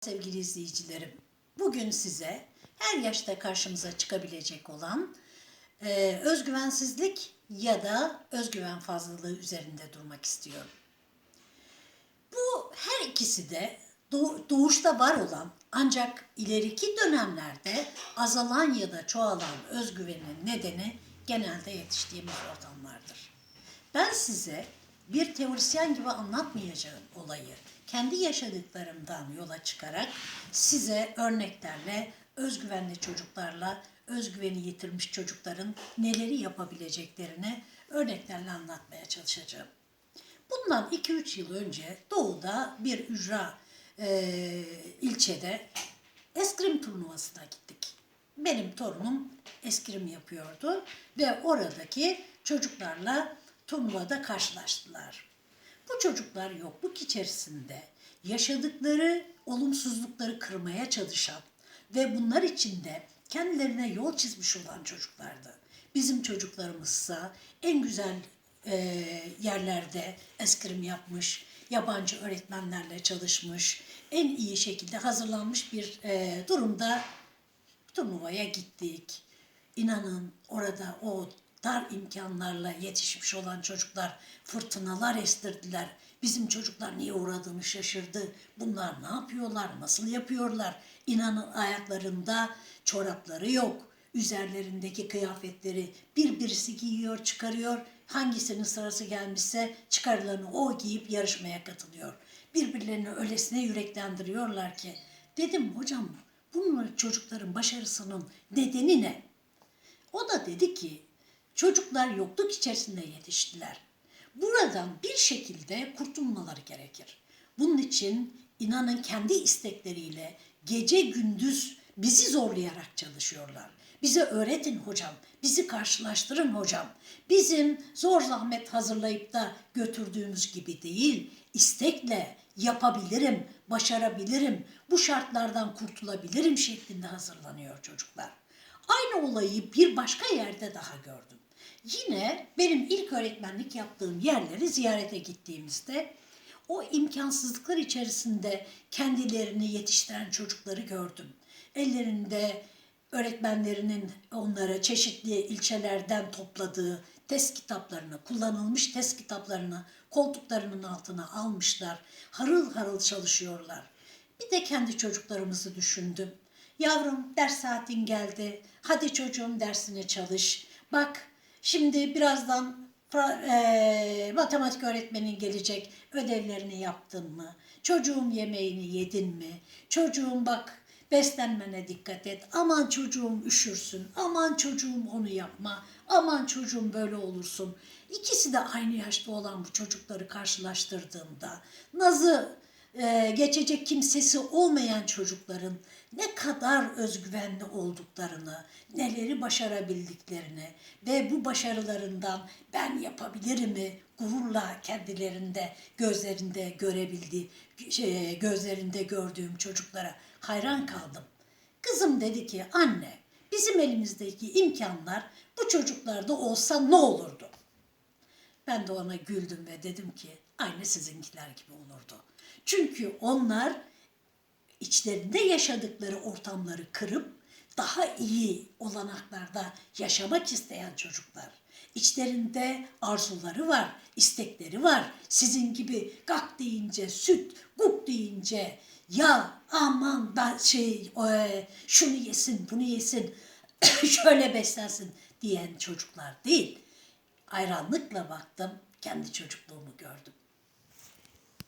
Sevgili izleyicilerim, bugün size her yaşta karşımıza çıkabilecek olan e, özgüvensizlik ya da özgüven fazlalığı üzerinde durmak istiyorum. Bu her ikisi de doğ- doğuşta var olan ancak ileriki dönemlerde azalan ya da çoğalan özgüvenin nedeni genelde yetiştiğimiz ortamlardır. Ben size bir teorisyen gibi anlatmayacağım olayı. Kendi yaşadıklarımdan yola çıkarak size örneklerle, özgüvenli çocuklarla, özgüveni yitirmiş çocukların neleri yapabileceklerini örneklerle anlatmaya çalışacağım. Bundan 2-3 yıl önce Doğu'da bir ücra e, ilçede eskrim turnuvasına gittik. Benim torunum eskrim yapıyordu ve oradaki çocuklarla turnuvada karşılaştılar. Bu çocuklar yokluk içerisinde yaşadıkları olumsuzlukları kırmaya çalışan ve bunlar içinde kendilerine yol çizmiş olan çocuklardı. Bizim çocuklarımızsa en güzel e, yerlerde eskrim yapmış, yabancı öğretmenlerle çalışmış, en iyi şekilde hazırlanmış bir e, durumda turnuvaya gittik. İnanın orada o dar imkanlarla yetişmiş olan çocuklar fırtınalar estirdiler. Bizim çocuklar niye uğradığını şaşırdı. Bunlar ne yapıyorlar, nasıl yapıyorlar? İnanın ayaklarında çorapları yok. Üzerlerindeki kıyafetleri bir birisi giyiyor, çıkarıyor. Hangisinin sırası gelmişse çıkarılanı o giyip yarışmaya katılıyor. Birbirlerini öylesine yüreklendiriyorlar ki. Dedim hocam bunun çocukların başarısının nedeni ne? O da dedi ki çocuklar yokluk içerisinde yetiştiler. Buradan bir şekilde kurtulmaları gerekir. Bunun için inanın kendi istekleriyle gece gündüz bizi zorlayarak çalışıyorlar. Bize öğretin hocam, bizi karşılaştırın hocam. Bizim zor zahmet hazırlayıp da götürdüğümüz gibi değil, istekle yapabilirim, başarabilirim, bu şartlardan kurtulabilirim şeklinde hazırlanıyor çocuklar. Aynı olayı bir başka yerde daha gördüm. Yine benim ilk öğretmenlik yaptığım yerleri ziyarete gittiğimizde o imkansızlıklar içerisinde kendilerini yetiştiren çocukları gördüm. Ellerinde öğretmenlerinin onlara çeşitli ilçelerden topladığı test kitaplarını, kullanılmış test kitaplarını koltuklarının altına almışlar. Harıl harıl çalışıyorlar. Bir de kendi çocuklarımızı düşündüm. Yavrum ders saatin geldi. Hadi çocuğum dersine çalış. Bak şimdi birazdan eee, matematik öğretmenin gelecek. Ödevlerini yaptın mı? Çocuğum yemeğini yedin mi? Çocuğum bak beslenmene dikkat et. Aman çocuğum üşürsün. Aman çocuğum onu yapma. Aman çocuğum böyle olursun. İkisi de aynı yaşta olan bu çocukları karşılaştırdığımda nazı e, geçecek kimsesi olmayan çocukların ne kadar özgüvenli olduklarını, neleri başarabildiklerini ve bu başarılarından ben yapabilirimi gururla kendilerinde, gözlerinde görebildi, şey, gözlerinde gördüğüm çocuklara hayran kaldım. Kızım dedi ki anne bizim elimizdeki imkanlar bu çocuklarda olsa ne olurdu? Ben de ona güldüm ve dedim ki aynı sizinkiler gibi olurdu. Çünkü onlar içlerinde yaşadıkları ortamları kırıp daha iyi olanaklarda yaşamak isteyen çocuklar. İçlerinde arzuları var, istekleri var. Sizin gibi gak deyince süt, guk deyince ya aman ben şey e, şunu yesin, bunu yesin, şöyle beslensin diyen çocuklar değil. Hayranlıkla baktım, kendi çocukluğumu gördüm.